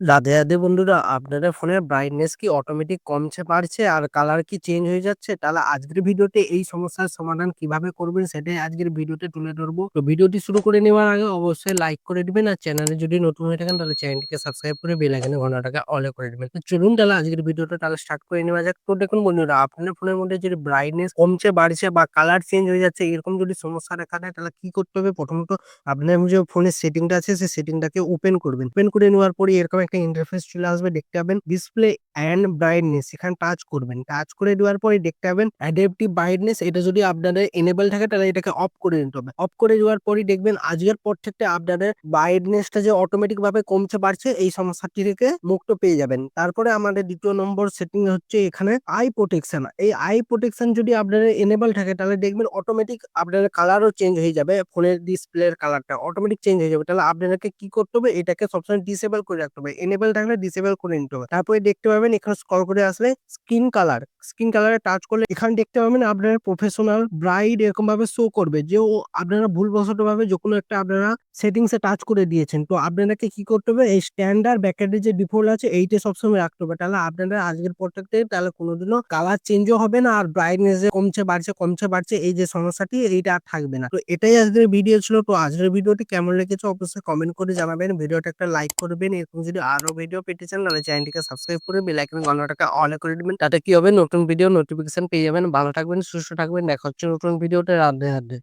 রাধে, রাধে বন্ধুরা আপনাদের ফোনের ব্রাইটনেস কি অটোমেটিক কমছে বাড়ছে আর কালার কি চেঞ্জ হয়ে যাচ্ছে? তাহলে আজকের ভিডিওতে এই সমস্যার সমাধান কীভাবে করবেন সেটাই আজকের ভিডিওতে তুলে ধরবো। তো ভিডিওটি শুরু করে নেওয়ার আগে অবশ্যই লাইক করে দিবেন আর চ্যানেলে যদি নতুন হয়ে থাকেন তাহলে চ্যানেলটিকে সাবস্ক্রাইব করে বেল আইকনের ঘন্টাটাকে অলে করে দিবেন। তো চলুন তাহলে আজকের ভিডিওটা তাহলে স্টার্ট করে নেওয়া যাক। তো দেখুন বন্ধুরা আপনার ফোনের মধ্যে যদি ব্রাইটনেস কমছে বাড়ছে বা কালার চেঞ্জ হয়ে যাচ্ছে এরকম যদি সমস্যা দেখা দেয় তাহলে কি করতে হবে? প্রথমত আপনার যে ফোনের সেটিংটা আছে সেই সেটিংটাকে ওপেন করবেন। ওপেন করে নেওয়ার পরে এরকম একটা ইন্টারফেস চলে আসবে দেখতে পাবেন ডিসপ্লে অ্যান্ড ব্রাইটনেস এখানে টাচ করবেন। টাচ করে দেওয়ার পরে দেখতে পাবেন অ্যাডাপটিভ ব্রাইটনেস এটা যদি আপনাদের এনেবল থাকে, তাহলে এটাকে অফ করে নিতে হবে। অফ করে দেওয়ার পরেই দেখবেন আজকের পর থেকে আপনাদের ব্রাইটনেসটা যে অটোমেটিক ভাবে কমছে, বাড়ছে, এই সমস্যাটি থেকে মুক্ত পেয়ে যাবেন। তারপরে আমাদের দ্বিতীয় নম্বর সেটিং হচ্ছে এখানে আই প্রোটেকশন। এই আই প্রোটেকশন যদি আপনাদের এনেবল থাকে, তাহলে দেখবেন অটোমেটিক আপনাদের কালারও চেঞ্জ হয়ে যাবে। ফোনের ডিসপ্লের কালারটা অটোমেটিক চেঞ্জ হয়ে যাবে। তাহলে আপনাদেরকে কি করতে হবে? এটাকে সবসময় ডিসেবল করে রাখতে হবে। এনেবল থাকলে ডিসেবল করে নিতে হবে। তারপরে দেখতে পাবেন এখানে স্ক্রল করে আসলে স্কিন কালার, স্কিন কালারে টাচ করলে এখানে দেখতে পাবেন আপনার প্রফেশনাল ব্রাইড এরকম ভাবে শো করবে যে ও আপনারা ভুলবশতভাবে যেকোনো একটা আপনারা সেটিংস এ টাচ করে দিয়েছেন। তো আপনাদেরকে কি করতে হবে? এই স্ট্যান্ডার্ড ব্যাকএন্ডে যে ডিফল্ট আছে এইটা সবসময় রাখতে হবে। তাহলে আপনারা আজকের পর থেকে তাহলে কোনদিনও কালার চেঞ্জও হবে না আর ব্রাইটনেস যে কমছে বাড়ছে, কমছে বাড়ছে এই যে সমস্যাটি এইটা আর থাকবে না। তো এটাই আজকের ভিডিও ছিল। তো আজকের ভিডিওটি কেমন লেগেছে অবশ্যই কমেন্ট করে জানাবেন। ভিডিওটা একটা লাইক করবেন। এরকম যদি আরও ভিডিও পেতে চান তাহলে চ্যানেলটিকে সাবস্ক্রাইব করে বেল আইকনের ঘন্টাটাকে অলে করে দিবেন। তাতে কি হবে নতুন ভিডিও নোটিফিকেশন পেয়ে যাবেন। ভালো থাকবেন, সুস্থ থাকবেন। দেখা হচ্ছে নতুন ভিডিওতে। রাধে, রাধে।